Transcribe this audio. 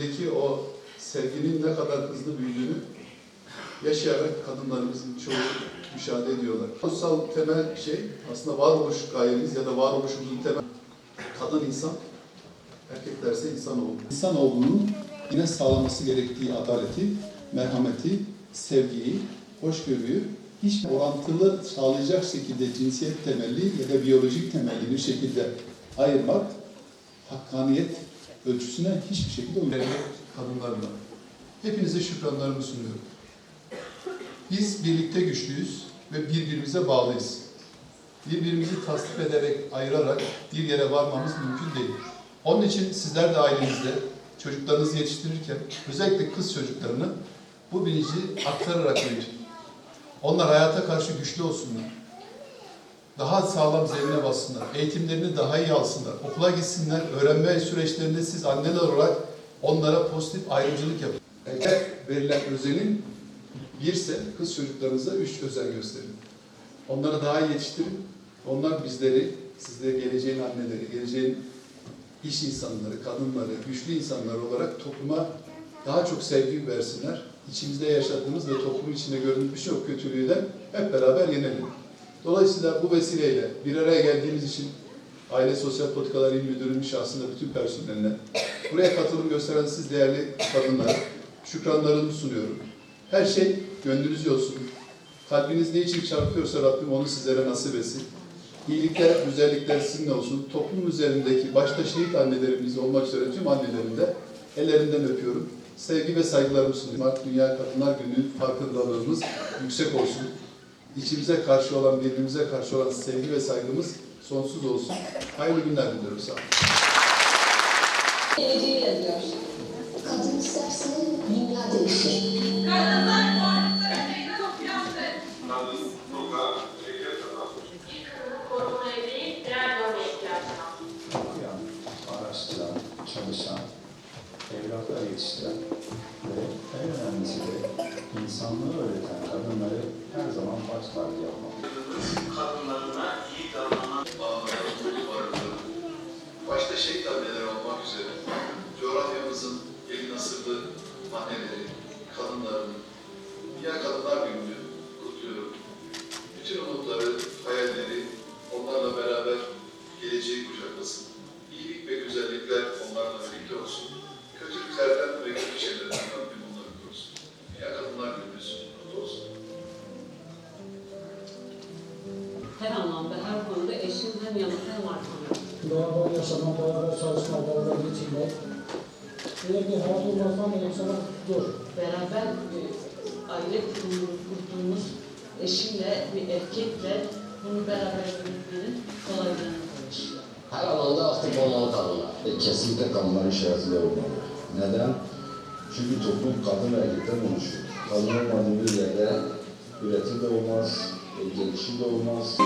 içindeki o sevginin ne kadar hızlı büyüdüğünü yaşayarak kadınlarımızın çoğu müşahede ediyorlar. Kutsal temel şey aslında varoluş gayemiz ya da varoluşumuzun temel kadın insan, erkeklerse insanoğlu. İnsanoğlunun yine sağlaması gerektiği adaleti, merhameti, sevgiyi, hoşgörüyü hiç orantılı sağlayacak şekilde cinsiyet temelli ya da biyolojik temelli bir şekilde ayırmak hakkaniyet ölçüsüne hiçbir şekilde uymuyor. Kadınlarla. Hepinize şükranlarımı sunuyorum. Biz birlikte güçlüyüz ve birbirimize bağlıyız. Birbirimizi tasdip ederek, ayırarak bir yere varmamız mümkün değil. Onun için sizler de ailenizde çocuklarınızı yetiştirirken özellikle kız çocuklarını bu bilinci aktararak büyütün. Onlar hayata karşı güçlü olsunlar. Daha sağlam zemine bassınlar. Eğitimlerini daha iyi alsınlar. Okula gitsinler. Öğrenme süreçlerinde siz anneler olarak onlara pozitif ayrımcılık yapın. Eğer verilen özenin birse kız çocuklarınıza üç özen gösterin. Onları daha iyi yetiştirin. Onlar bizleri, sizleri geleceğin anneleri, geleceğin iş insanları, kadınları, güçlü insanlar olarak topluma daha çok sevgi versinler. İçimizde yaşadığımız ve toplum içinde gördüğümüz birçok kötülüğü de hep beraber yenelim. Dolayısıyla bu vesileyle bir araya geldiğimiz için Aile Sosyal Politikalar İl Müdürü'nün şahsında bütün personeline, buraya katılım gösteren siz değerli kadınlar, şükranlarımı sunuyorum. Her şey gönlünüzce olsun. Kalbiniz ne için çarpıyorsa Rabbim onu sizlere nasip etsin. İyilikler, güzellikler sizinle olsun. Toplum üzerindeki başta şehit annelerimiz olmak üzere tüm annelerin de ellerinden öpüyorum. Sevgi ve saygılarımı sunuyorum. Dünya Kadınlar Günü farkındalığımız yüksek olsun. İçimize karşı olan, birbirimize karşı olan sevgi ve saygımız sonsuz olsun. Hayırlı günler diliyorum. Sağ olun. Geleceği yazıyor. Kadın isterse dünya değişir. Kadınlar varlıkları neyden okuyandı? koruma evi değer görme ihtiyacına. okuyan, araştıran, çalışan, evlatlar yetiştiren ve en önemlisi de insanlığı öğreten kadınları her zaman baş tacı yapmak. Başta şehit anneler olmak üzere coğrafyamızın yeni nasırlı anneleri, kadınların, Dünya Kadınlar Günü'nü kutluyorum. Bütün umutları, hayalleri onlarla beraber geleceği kucaklasın. Beraber yaşama, beraber çalışma, beraber geçinme. Böyle bir hayat olmazdan da insana zor. Beraber e, aile kurduğumuz, eşimle, bir erkekle bunu beraber yürütmenin kolaylığını konuşuyor. Her alanda aktif olmalı kadınlar. E, kesinlikle kadınların içerisinde olmalı. Neden? Çünkü toplum kadın ve erkekten oluşuyor. Kadın olmadığı bir yerde üretim de olmaz, e, gelişim de olmaz.